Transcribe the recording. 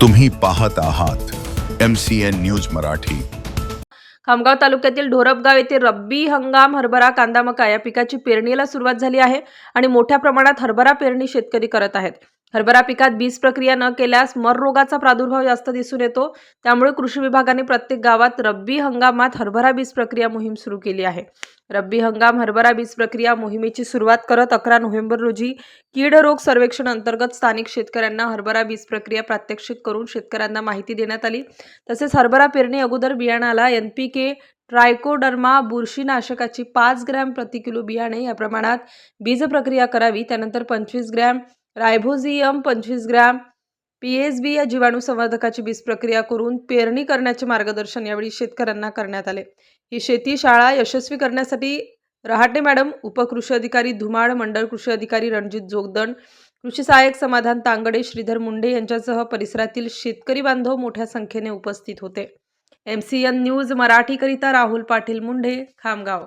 तुम्ही पाहत आहात M C N news Marathi. Khamgaon तालुक्यातील ढोरपगाव येथे रब्बी हंगाम हरभरा कांदा मका या पिकाची पेरणीला सुरुवात झाली आहे आणि मोठ्या प्रमाणात हरभरा पेरणी शेतकरी करत आहेत. हरभरा पिकात बीज प्रक्रिया न केल्यास मर रोगाचा प्रादुर्भाव जास्त दिसून येतो. त्यामुळे कृषी विभागाने प्रत्येक गावात रब्बी हंगामात हरभरा बीज प्रक्रिया मोहीम सुरू केली आहे. रब्बी हंगाम हरभरा बीज प्रक्रिया मोहिमेची सुरुवात करत अकरा नोव्हेंबर रोजी कीड रोग सर्वेक्षण अंतर्गत स्थानिक शेतकऱ्यांना हरभरा बीज प्रक्रिया प्रात्यक्षिक करून शेतकऱ्यांना माहिती देण्यात आली. तसेच हरभरा पेरणी अगोदर बियाणाला एन पी के ट्रायकोडर्मा बुरशीनाशकाची पाच ग्रॅम प्रति किलो बियाणे या प्रमाणात बीज प्रक्रिया करावी. त्यानंतर पंचवीस ग्रॅम रायझोझियम पंचवीस ग्रॅम. पी एस बी या जीवाणू संवर्धकाची बीज प्रक्रिया करून पेरणी करण्याचे मार्गदर्शन यावेळी शेतकऱ्यांना करण्यात आले. ही शेती शाळा यशस्वी करण्यासाठी रहाटे मॅडम उपकृषी अधिकारी धुमाळ मंडळ कृषी अधिकारी रणजित जोगदंड कृषी सहाय्यक समाधान तांगडे श्रीधर मुंडे यांच्यासह परिसरातील शेतकरी बांधव मोठ्या संख्येने उपस्थित होते. एम सी एन न्यूज मराठीकरिता राहुल पाटील मुंडे खामगाव.